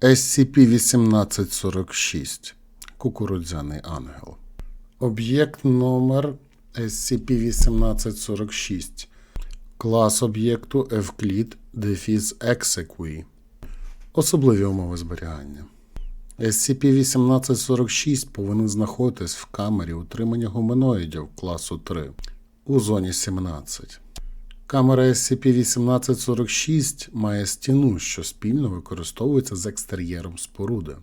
SCP-1846 Кукурудзяний ангел. Об'єкт номер SCP-1846. Клас об'єкту Евклід Дефіс Exequi. Особливі умови зберігання. SCP-1846 повинен знаходитись в камері утримання гуманоїдів класу 3 у зоні 17. Камера SCP-1846 має стіну, що спільно використовується з екстер'єром споруди.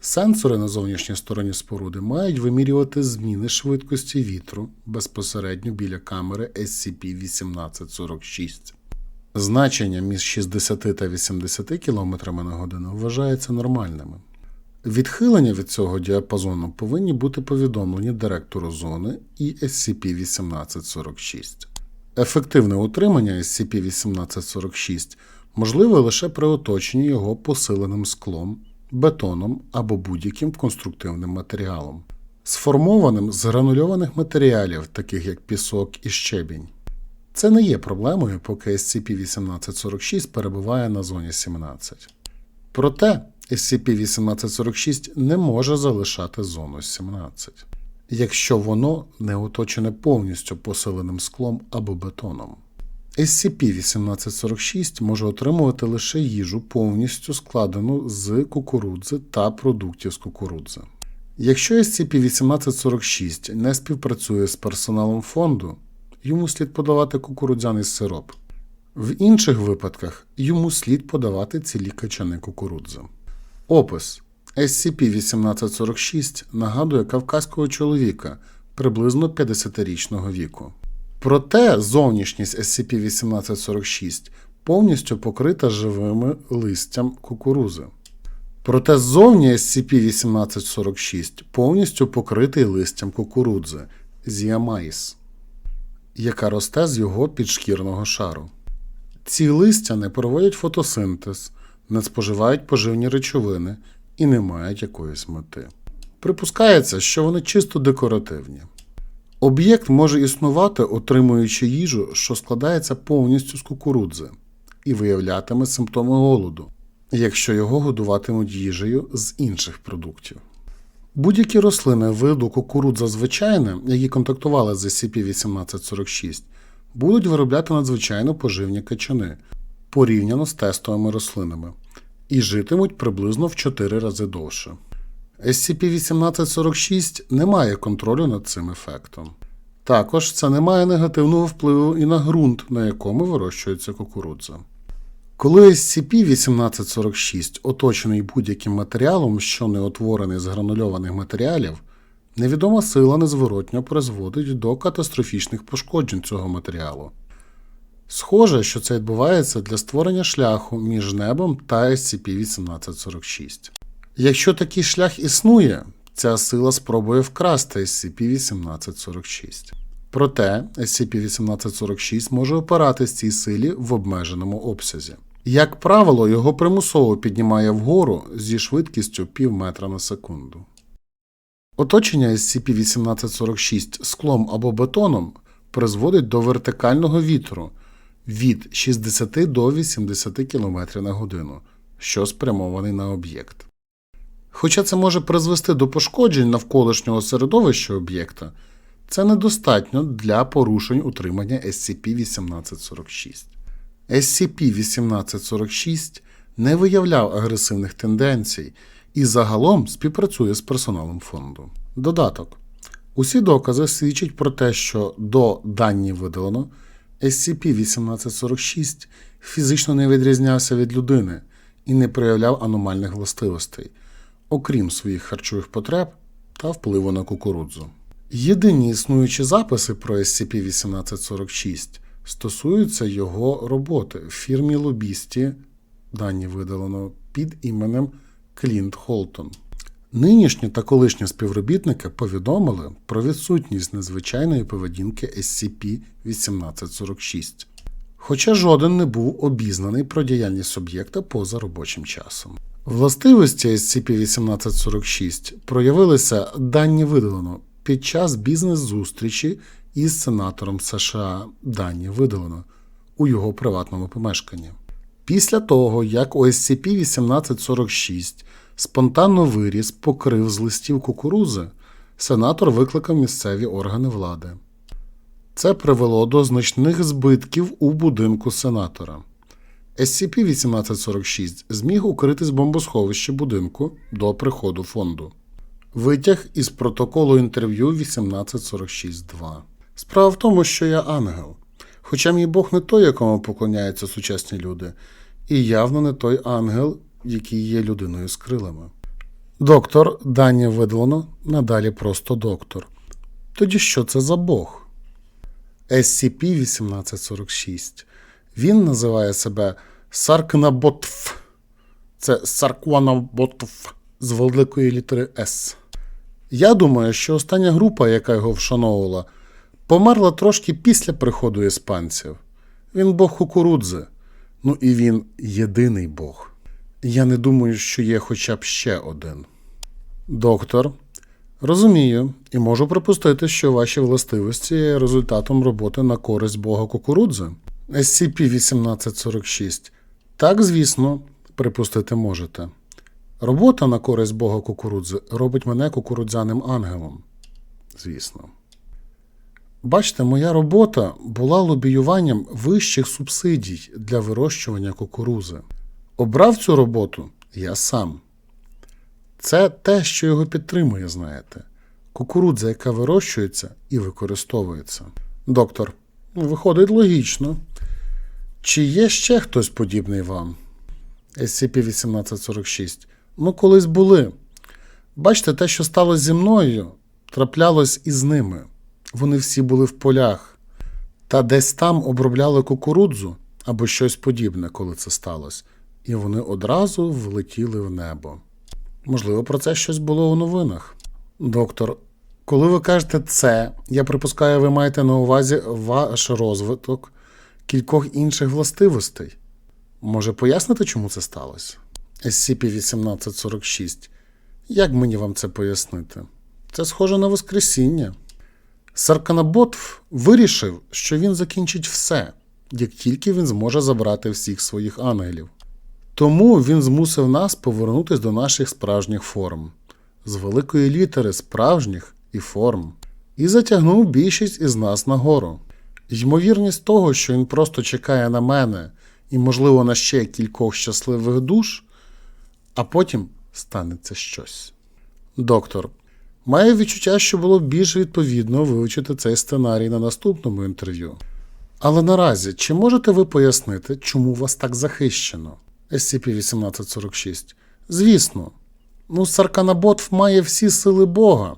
Сенсори на зовнішній стороні споруди мають вимірювати зміни швидкості вітру безпосередньо біля камери SCP-1846. Значення між 60 та 80 км на годину вважаються нормальними. Відхилення від цього діапазону повинні бути повідомлені директору зони і SCP-1846. Ефективне утримання SCP-1846 можливе лише при оточенні його посиленим склом, бетоном або будь-яким конструктивним матеріалом, сформованим з гранульованих матеріалів, таких як пісок і щебінь. Це не є проблемою, поки SCP-1846 перебуває на зоні 17. Проте SCP-1846 не може залишати зону 17, якщо воно не оточене повністю посиленим склом або бетоном. SCP-1846 може отримувати лише їжу повністю складену з кукурудзи та продуктів з кукурудзи. Якщо SCP-1846 не співпрацює з персоналом фонду, йому слід подавати кукурудзяний сироп. В інших випадках йому слід подавати цілі качани кукурудзи. Опис SCP-1846 нагадує кавказького чоловіка приблизно 50-річного віку. Проте зовнішність SCP-1846 повністю покрита живими листям кукурузи. Проте ззовні SCP-1846 повністю покритий листям кукурудзи зіамаїс, яка росте з його підшкірного шару. Ці листя не проводять фотосинтез, не споживають поживні речовини і не мають якоїсь мети. Припускається, що вони чисто декоративні. Об'єкт може існувати, отримуючи їжу, що складається повністю з кукурудзи, і виявлятиме симптоми голоду, якщо його годуватимуть їжею з інших продуктів. Будь-які рослини виду кукурудза звичайне, які контактували з SCP-1846, будуть виробляти надзвичайно поживні качани порівняно з тестовими рослинами і житимуть приблизно в 4 рази довше. SCP-1846 не має контролю над цим ефектом. Також це не має негативного впливу і на ґрунт, на якому вирощується кукурудза. Коли SCP-1846 оточений будь-яким матеріалом, що не утворений з гранульованих матеріалів, невідома сила незворотньо призводить до катастрофічних пошкоджень цього матеріалу. Схоже, що це відбувається для створення шляху між небом та SCP-1846. Якщо такий шлях існує, ця сила спробує вкрасти SCP-1846. Проте SCP-1846 може опиратись цій силі в обмеженому обсязі. Як правило, його примусово піднімає вгору зі швидкістю пів метра на секунду. Оточення SCP-1846 склом або бетоном призводить до вертикального вітру від 60 до 80 км на годину, що спрямований на об'єкт. Хоча це може призвести до пошкоджень навколишнього середовища об'єкта, це недостатньо для порушень утримання SCP-1846. SCP-1846 не виявляв агресивних тенденцій і загалом співпрацює з персоналом фонду. Додаток. Усі докази свідчать про те, що до дані видалено SCP-1846 фізично не відрізнявся від людини і не проявляв аномальних властивостей, окрім своїх харчових потреб та впливу на кукурудзу. Єдині існуючі записи про SCP-1846 стосуються його роботи в фірмі лобісті, дані видалено під іменем Клінт Холтон. Нинішні та колишні співробітники повідомили про відсутність незвичайної поведінки SCP-1846, хоча жоден не був обізнаний про діяльність об'єкта поза робочим часом. Властивості SCP-1846 проявилися дані видалено під час бізнес-зустрічі із сенатором США дані видалено у його приватному помешканні. Після того, як OSCP-1846 спонтанно виріс, покрив з листів кукурузи, сенатор викликав місцеві органи влади. Це привело до значних збитків у будинку сенатора. SCP-1846 зміг укрити з бомбосховища будинку до приходу фонду. Витяг із протоколу інтерв'ю 1846-2. Справа в тому, що я ангел. Хоча мій Бог не той, якому поклоняються сучасні люди, і явно не той ангел, який є людиною з крилами. Доктор, дані видалено, надалі просто доктор. Тоді що це за Бог? SCP-1846. Він називає себе Саркнаботф. Це Саркванаботф з великої літери С. Я думаю, що остання група, яка його вшановувала, померла трошки після приходу іспанців. Він Бог кукурудзи. Ну і він єдиний Бог. Я не думаю, що є хоча б ще один. Доктор, розумію і можу припустити, що ваші властивості є результатом роботи на користь Бога кукурудзи. SCP-1846. Так, звісно, припустити можете. Робота на користь Бога кукурудзи робить мене кукурудзяним ангелом. Звісно. Бачите, моя робота була лобіюванням вищих субсидій для вирощування кукурузи. Обрав цю роботу я сам. Це те, що його підтримує, знаєте. Кукурудза, яка вирощується і використовується. Доктор, ну, виходить логічно. Чи є ще хтось подібний вам? SCP-1846. Ну, колись були. Бачите, те, що сталося зі мною, траплялось і з ними. Вони всі були в полях. Та десь там обробляли кукурудзу або щось подібне, коли це сталося, і вони одразу влетіли в небо. Можливо, про це щось було у новинах. Доктор, коли ви кажете це, я припускаю, ви маєте на увазі ваш розвиток кількох інших властивостей. Може пояснити, чому це сталося? SCP-1846. Як мені вам це пояснити? Це схоже на Воскресіння. Сарканаботв вирішив, що він закінчить все, як тільки він зможе забрати всіх своїх ангелів. Тому він змусив нас повернутися до наших справжніх форм, з великої літери справжніх і форм, і затягнув більшість із нас нагору. Ймовірність того, що він просто чекає на мене і, можливо, на ще кількох щасливих душ, а потім станеться щось. Доктор, маю відчуття, що було більш відповідно вивчити цей сценарій на наступному інтерв'ю. Але наразі, чи можете ви пояснити, чому вас так захищено? SCP-1846. Звісно, ну, Сарканаботв має всі сили Бога,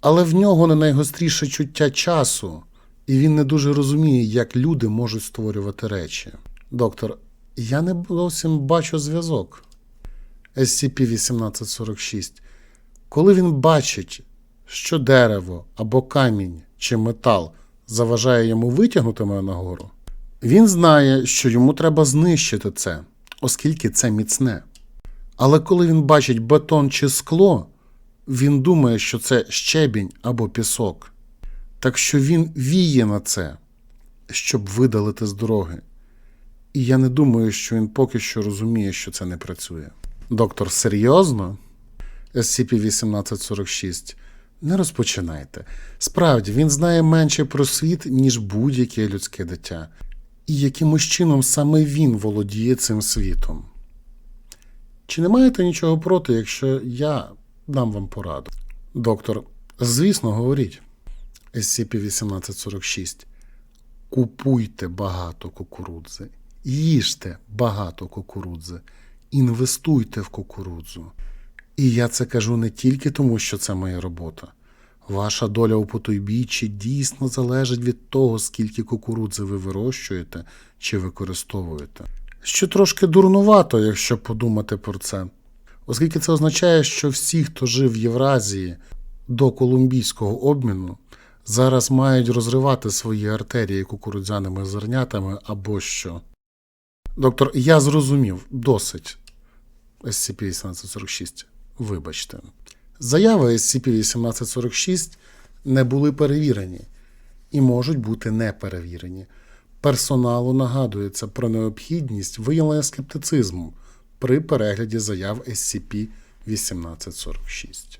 але в нього не найгостріше чуття часу, і він не дуже розуміє, як люди можуть створювати речі. Доктор, я не зовсім бачу зв'язок. SCP-1846. Коли він бачить, що дерево або камінь чи метал заважає йому витягнути мене нагору, він знає, що йому треба знищити це, оскільки це міцне. Але коли він бачить бетон чи скло, він думає, що це щебінь або пісок. Так що він віє на це, щоб видалити з дороги. І я не думаю, що він поки що розуміє, що це не працює. Доктор, серйозно? SCP-1846. Не розпочинайте. Справді, він знає менше про світ, ніж будь-яке людське дитя. І якимось чином саме він володіє цим світом. Чи не маєте нічого проти, якщо я дам вам пораду? Доктор, звісно, говоріть. SCP-1846. Купуйте багато кукурудзи, їжте багато кукурудзи, інвестуйте в кукурудзу. І я це кажу не тільки тому, що це моя робота. Ваша доля у потойбіччі дійсно залежить від того, скільки кукурудзи ви вирощуєте чи використовуєте. Що трошки дурнувато, якщо подумати про це, оскільки це означає, що всі, хто жив в Євразії до колумбійського обміну, зараз мають розривати свої артерії кукурудзяними зернятами або що. Доктор, я зрозумів, досить. SCP-1846. Вибачте. Заяви SCP-1846 не були перевірені і можуть бути не перевірені. Персоналу нагадується про необхідність виявлення скептицизму при перегляді заяв SCP-1846.